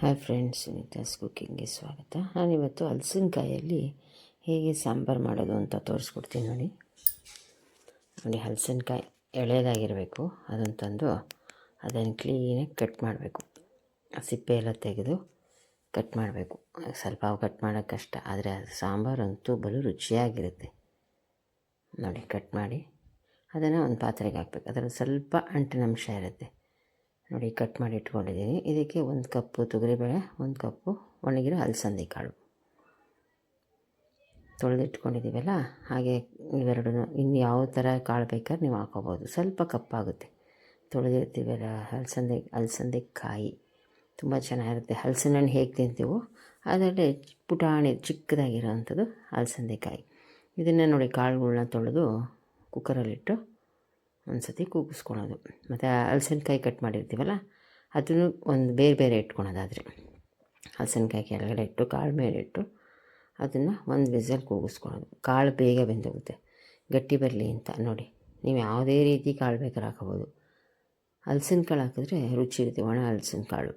Hi friends ಸುನೀತಾಸ್ ಕುಕ್ಕಿಂಗ್ಗೆ ಸ್ವಾಗತ. ನಾನಿವತ್ತು ಹಲಸಿನಕಾಯಲ್ಲಿ ಹೇಗೆ ಸಾಂಬಾರು ಮಾಡೋದು ಅಂತ ತೋರಿಸ್ಕೊಡ್ತೀನಿ ನೋಡಿ. ನೋಡಿ, ಹಲಸಿನಕಾಯಿ ಎಳೆಯದಾಗಿರಬೇಕು ಅದನ್ನು ತಂದು ಅದನ್ನು ಕ್ಲೀನಾಗಿ ಕಟ್ ಮಾಡಬೇಕು. ಸಿಪ್ಪೆ ಎಲ್ಲ ತೆಗೆದು ಕಟ್ ಮಾಡಬೇಕು. ಸ್ವಲ್ಪ ಕಟ್ ಮಾಡೋಕ್ಕೆ ಕಷ್ಟ, ಆದರೆ ಅದು ಸಾಂಬಾರು ಅಂತೂ ಬಲು ರುಚಿಯಾಗಿರುತ್ತೆ. ನೋಡಿ ಕಟ್ ಮಾಡಿ ಅದನ್ನು ಒಂದು ಪಾತ್ರೆಗೆ ಹಾಕ್ಬೇಕು. ಅದರಲ್ಲಿ ಸ್ವಲ್ಪ ಅಂಟಿನಂಶ ಇರುತ್ತೆ. ನೋಡಿ ಕಟ್ ಮಾಡಿ ಇಟ್ಕೊಂಡಿದ್ದೀನಿ. ಇದಕ್ಕೆ ಒಂದು ಕಪ್ಪು ತೊಗರಿಬೇಳೆ, ಒಂದು ಕಪ್ಪು ಒಣಗಿರೋ ಅಲಸಂದಿ ಕಾಳು ತೊಳೆದಿಟ್ಕೊಂಡಿದ್ದೀವಲ್ಲ, ಹಾಗೆ ಇವೆರಡೂ ಇನ್ನು ಯಾವ ಥರ ಕಾಳು ಬೇಕಾದ್ರೆ ನೀವು ಹಾಕೋಬೋದು. ಸ್ವಲ್ಪ ಕಪ್ಪಾಗುತ್ತೆ. ತೊಳೆದಿರ್ತೀವಲ್ಲ, ಅಲಸಂದೆ ಅಲಸಂದೆ ಕಾಯಿ ತುಂಬ ಚೆನ್ನಾಗಿರುತ್ತೆ. ಹಲಸಿನ ಹಣ್ಣು ಹೇಗೆ ತಿಂತೀವೋ, ಅದರಲ್ಲಿ ಪುಟಾಣಿ ಚಿಕ್ಕದಾಗಿರೋವಂಥದ್ದು ಅಲಸಂದೆ ಕಾಯಿ ಇದನ್ನು ನೋಡಿ, ಕಾಳುಗಳ್ನ ತೊಳೆದು ಕುಕ್ಕರಲ್ಲಿಟ್ಟು ಒಂದು ಸತಿ ಕೂಗಿಸ್ಕೊಳೋದು. ಮತ್ತು ಹಲಸಿನಕಾಯಿ ಕಟ್ ಮಾಡಿರ್ತೀವಲ್ಲ, ಅದನ್ನು ಒಂದು ಬೇರೆ ಬೇರೆ ಇಟ್ಕೊಳೋದಾದರೆ ಹಲಸಿನಕಾಯಿ ಕೆಳಗಡೆ ಇಟ್ಟು, ಕಾಳು ಮೇಲೆ ಇಟ್ಟು ಅದನ್ನು ಒಂದು ವಿಸಲ್ ಕೂಗಿಸ್ಕೊಳೋದು. ಕಾಳು ಬೇಗ ಬೆಂದೋಗುತ್ತೆ. ಗಟ್ಟಿ ಬರಲಿ ಅಂತ ನೋಡಿ. ನೀವು ಯಾವುದೇ ರೀತಿ ಕಾಳು ಬೇಕಾದ್ರೆ ಹಾಕೋಬೋದು. ಹಲ್ಸಿನ ಕಾಳು ಹಾಕಿದ್ರೆ ರುಚಿ ಇರುತ್ತೆ. ಒಣ ಹಲ್ಸಿನ ಕಾಳು.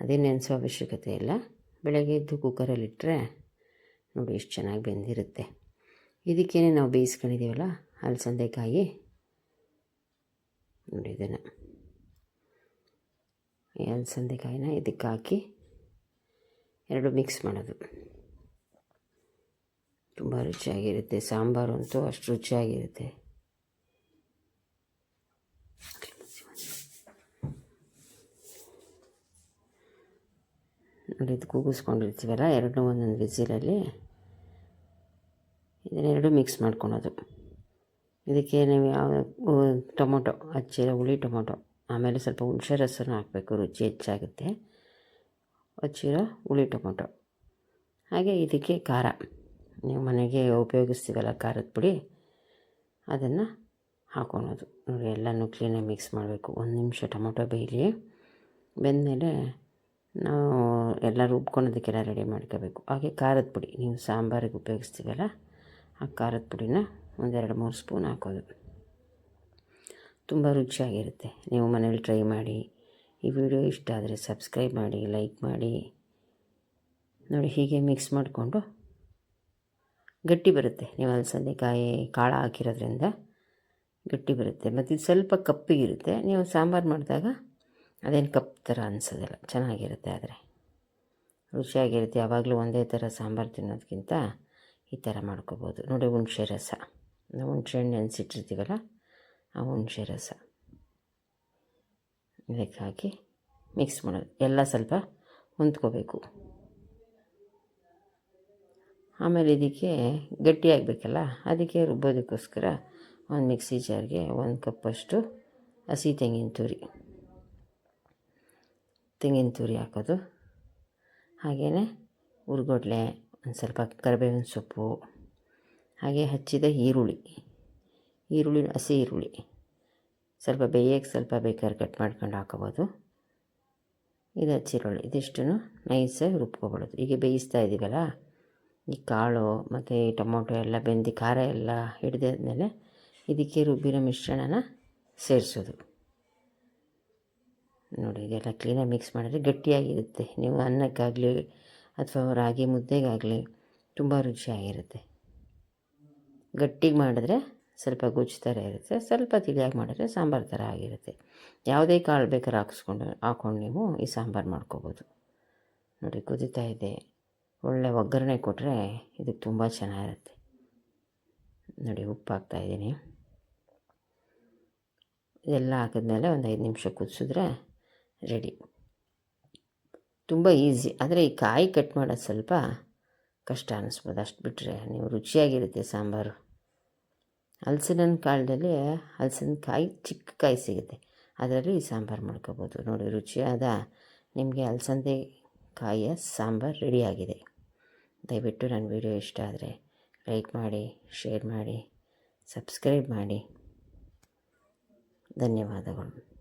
ಅದೇ ನೆನೆಸೋ ಅವಶ್ಯಕತೆ ಇಲ್ಲ. ಬೆಳಗ್ಗೆ ಎದ್ದು ಕುಕ್ಕರಲ್ಲಿಟ್ಟರೆ ನೋಡಿ ಎಷ್ಟು ಚೆನ್ನಾಗಿ ಬೆಂದಿರುತ್ತೆ. ಇದಕ್ಕೇನೆ ನಾವು ಬೇಯಿಸ್ಕೊಂಡಿದ್ದೀವಲ್ಲ ಹಲಸಂದೆಕಾಯಿ ನೋಡಿ ಇದನ್ನು ಈ ಇದಕ್ಕೆ ಹಾಕಿ ಎರಡು ಮಿಕ್ಸ್ ಮಾಡೋದು. ತುಂಬ ರುಚಿಯಾಗಿರುತ್ತೆ. ಸಾಂಬಾರು ಅಂತೂ ಅಷ್ಟು ರುಚಿಯಾಗಿರುತ್ತೆ. ನೋಡಿ, ಇದು ಕೂಗಿಸ್ಕೊಂಡಿರ್ತೀವಲ್ಲ, ಎರಡನ್ನೂ ಒಂದೊಂದು ವಿಸಿಲಲ್ಲಿ ಇದನ್ನೆರಡು ಮಿಕ್ಸ್ ಮಾಡ್ಕೊಳೋದು. ಇದಕ್ಕೆ ನೀವು ಯಾವ ಟೊಮೊಟೊ ಹಚ್ಚಿರೋ ಹುಳಿ ಟೊಮೊಟೊ, ಆಮೇಲೆ ಸ್ವಲ್ಪ ಹುಣಸೆ ರಸನ ಹಾಕಬೇಕು, ರುಚಿ ಹೆಚ್ಚಾಗುತ್ತೆ. ಹಚ್ಚಿರೋ ಹುಳಿ ಟೊಮೊಟೊ. ಹಾಗೆ ಇದಕ್ಕೆ ಖಾರ. ನೀವು ಮನೆಗೆ ಉಪಯೋಗಿಸ್ತೀವಲ್ಲ ಖಾರದ ಪುಡಿ, ಅದನ್ನು ಹಾಕೊಳೋದು. ನೋಡಿ, ಎಲ್ಲನೂ ಕ್ಲೀನಾಗಿ ಮಿಕ್ಸ್ ಮಾಡಬೇಕು. ಒಂದು ನಿಮಿಷ ಟೊಮೊಟೊ ಬೇಯಲಿ. ಬೆಂದಮೇಲೆ ನಾವು ಎಲ್ಲ ರುಬ್ಕೊಳೋದಕ್ಕೆಲ್ಲ ರೆಡಿ ಮಾಡ್ಕೋಬೇಕು. ಹಾಗೆ ಖಾರದ ಪುಡಿ. ನೀವು ಸಾಂಬಾರಿಗೆ ಉಪಯೋಗಿಸ್ತೀವಲ್ಲ, ಆ ಖಾರದ ಪುಡಿನ ಒಂದೆರಡು ಮೂರು ಸ್ಪೂನ್ ಹಾಕೋದು. ತುಂಬ ರುಚಿಯಾಗಿರುತ್ತೆ. ನೀವು ಮನೇಲಿ ಟ್ರೈ ಮಾಡಿ. ಈ ವಿಡಿಯೋ ಇಷ್ಟ ಆದರೆ ಸಬ್ಸ್ಕ್ರೈಬ್ ಮಾಡಿ, ಲೈಕ್ ಮಾಡಿ. ನೋಡಿ, ಹೀಗೆ ಮಿಕ್ಸ್ ಮಾಡಿಕೊಂಡು ಗಟ್ಟಿ ಬರುತ್ತೆ. ನೀವು ಅಲಸಂದೆಕಾಯಿ ಕಾಳು ಹಾಕಿರೋದ್ರಿಂದ ಗಟ್ಟಿ ಬರುತ್ತೆ. ಮತ್ತು ಇದು ಸ್ವಲ್ಪ ಕಪ್ಪಿಗಿರುತ್ತೆ. ನೀವು ಸಾಂಬಾರು ಮಾಡಿದಾಗ ಅದೇನು ಕಪ್ ಥರ ಅನಿಸೋದಿಲ್ಲ. ಚೆನ್ನಾಗಿರುತ್ತೆ ಆದರೆ. ರುಚಿಯಾಗಿರುತ್ತೆ. ಯಾವಾಗಲೂ ಒಂದೇ ಥರ ಸಾಂಬಾರು ತಿನ್ನೋದಕ್ಕಿಂತ ಈ ಥರ ಮಾಡ್ಕೋಬೋದು. ನೋಡಿ, ಹುಣಸೆ ರಸ. ನಾವು ಹುಣಸೆ ಹಣ್ಣು ನೆನೆಸಿಟ್ಟಿರ್ತೀವಲ್ಲ, ಆ ಹುಣಸೆ ರಸ. ಇದಕ್ಕೆ ಹಾಕಿ ಮಿಕ್ಸ್ ಮಾಡೋದು. ಎಲ್ಲ ಸ್ವಲ್ಪ ಹೊಂದ್ಕೋಬೇಕು. ಆಮೇಲೆ ಇದಕ್ಕೆ ಗಟ್ಟಿಯಾಗಬೇಕಲ್ಲ ಅದಕ್ಕೆ ರುಬ್ಬೋದಕ್ಕೋಸ್ಕರ ಒಂದು ಮಿಕ್ಸಿ ಜಾರ್ಗೆ ಒಂದು ಕಪ್ಪಷ್ಟು ಹಸಿ ತೆಂಗಿನ ತುರಿ. ತೆಂಗಿನ ತುರಿ ಹಾಕೋದು. ಹಾಗೆಯೇ ಹುರ್ಗೊಡ್ಲೆ, ಒಂದು ಸ್ವಲ್ಪ ಕರಿಬೇವಿನ ಸೊಪ್ಪು. ಹಾಗೆ ಹಚ್ಚಿದ ಈರುಳ್ಳಿ. ಈರುಳ್ಳಿ, ಹಸಿ ಈರುಳ್ಳಿ. ಸ್ವಲ್ಪ ಬೇಯಕ್ಕೆ ಸ್ವಲ್ಪ ಬೇಕಾದ್ರೆ ಕಟ್ ಮಾಡ್ಕೊಂಡು ಹಾಕೋಬೋದು. ಇದು ಹಚ್ಚಿರುಳ್ಳಿ. ಇದಿಷ್ಟನ್ನು ನೈಸಾಗಿ ರುಬ್ಕೊಬಿಡೋದು ಈಗ ಬೇಯಿಸ್ತಾ ಇದ್ದೀವಲ್ಲ, ಈ ಕಾಳು ಮತ್ತು ಈ ಟೊಮೊಟೊ ಎಲ್ಲ, ಬೆಂದಿ ಖಾರ ಎಲ್ಲ ಹಿಡಿದಾದ್ಮೇಲೆ ಇದಕ್ಕೆ ರುಬ್ಬಿರೋ ಮಿಶ್ರಣನ ಸೇರಿಸೋದು. ನೋಡಿ, ಇದೆಲ್ಲ ಕ್ಲೀನಾಗಿ ಮಿಕ್ಸ್ ಮಾಡಿದ್ರೆ ಗಟ್ಟಿಯಾಗಿರುತ್ತೆ. ನೀವು ಅನ್ನಕ್ಕಾಗಲಿ ಅಥವಾ ರಾಗಿ ಮುದ್ದೆಗಾಗಲಿ ತುಂಬ ರುಚಿಯಾಗಿರುತ್ತೆ. ಗಟ್ಟಿಗೆ ಮಾಡಿದ್ರೆ ಸ್ವಲ್ಪ ಗುಜ್ಜು ಥರ ಇರುತ್ತೆ, ಸ್ವಲ್ಪ ತಿಳಿಯಾಗಿ ಮಾಡಿದ್ರೆ ಸಾಂಬಾರು ಥರ ಆಗಿರುತ್ತೆ. ಯಾವುದೇ ಕಾಳು ಬೇಕಾದ್ರೆ ಹಾಕಿಸ್ಕೊಂಡು, ಹಾಕ್ಕೊಂಡು ನೀವು ಈ ಸಾಂಬಾರು ಮಾಡ್ಕೋಬೋದು. ನೋಡಿ, ಕುದೀತಾ ಇದೆ. ಒಳ್ಳೆ ಒಗ್ಗರಣೆ ಕೊಟ್ಟರೆ ಇದಕ್ಕೆ ತುಂಬ ಚೆನ್ನಾಗಿರುತ್ತೆ. ನೋಡಿ, ಉಪ್ಪು ಹಾಕ್ತಾಯಿದ್ದೀನಿ ಇದೆಲ್ಲ ಹಾಕಿದ್ಮೇಲೆ ಒಂದು ಐದು ನಿಮಿಷ ಕುದಿಸಿದ್ರೆ ರೆಡಿ. ತುಂಬ ಈಸಿ. ಆದರೆ ಈ ಕಾಯಿ ಕಟ್ ಮಾಡೋದು ಸ್ವಲ್ಪ ಕಷ್ಟ ಅನ್ನಿಸ್ಬೋದು ಅಷ್ಟು ಬಿಟ್ಟರೆ ನೀವು ರುಚಿಯಾಗಿರುತ್ತೆ ಸಾಂಬಾರು. ಹಲ್ಸಿನ ಕಾಲದಲ್ಲಿ ಹಲಸಿನಕಾಯಿ ಚಿಕ್ಕ ಕಾಯಿ ಸಿಗುತ್ತೆ. ಅದರಲ್ಲಿ ಸಾಂಬಾರು ಮಾಡ್ಕೋಬೋದು. ನೋಡಿ, ರುಚಿಯಾದ ನಿಮಗೆ ಅಲಸಂದೆ ಕಾಯಿಯ ಸಾಂಬಾರು ರೆಡಿಯಾಗಿದೆ. ದಯವಿಟ್ಟು ನನ್ನ ವಿಡಿಯೋ ಇಷ್ಟ ಆದರೆ ಲೈಕ್ ಮಾಡಿ, ಶೇರ್ ಮಾಡಿ, ಸಬ್ಸ್ಕ್ರೈಬ್ ಮಾಡಿ. ಧನ್ಯವಾದಗಳು.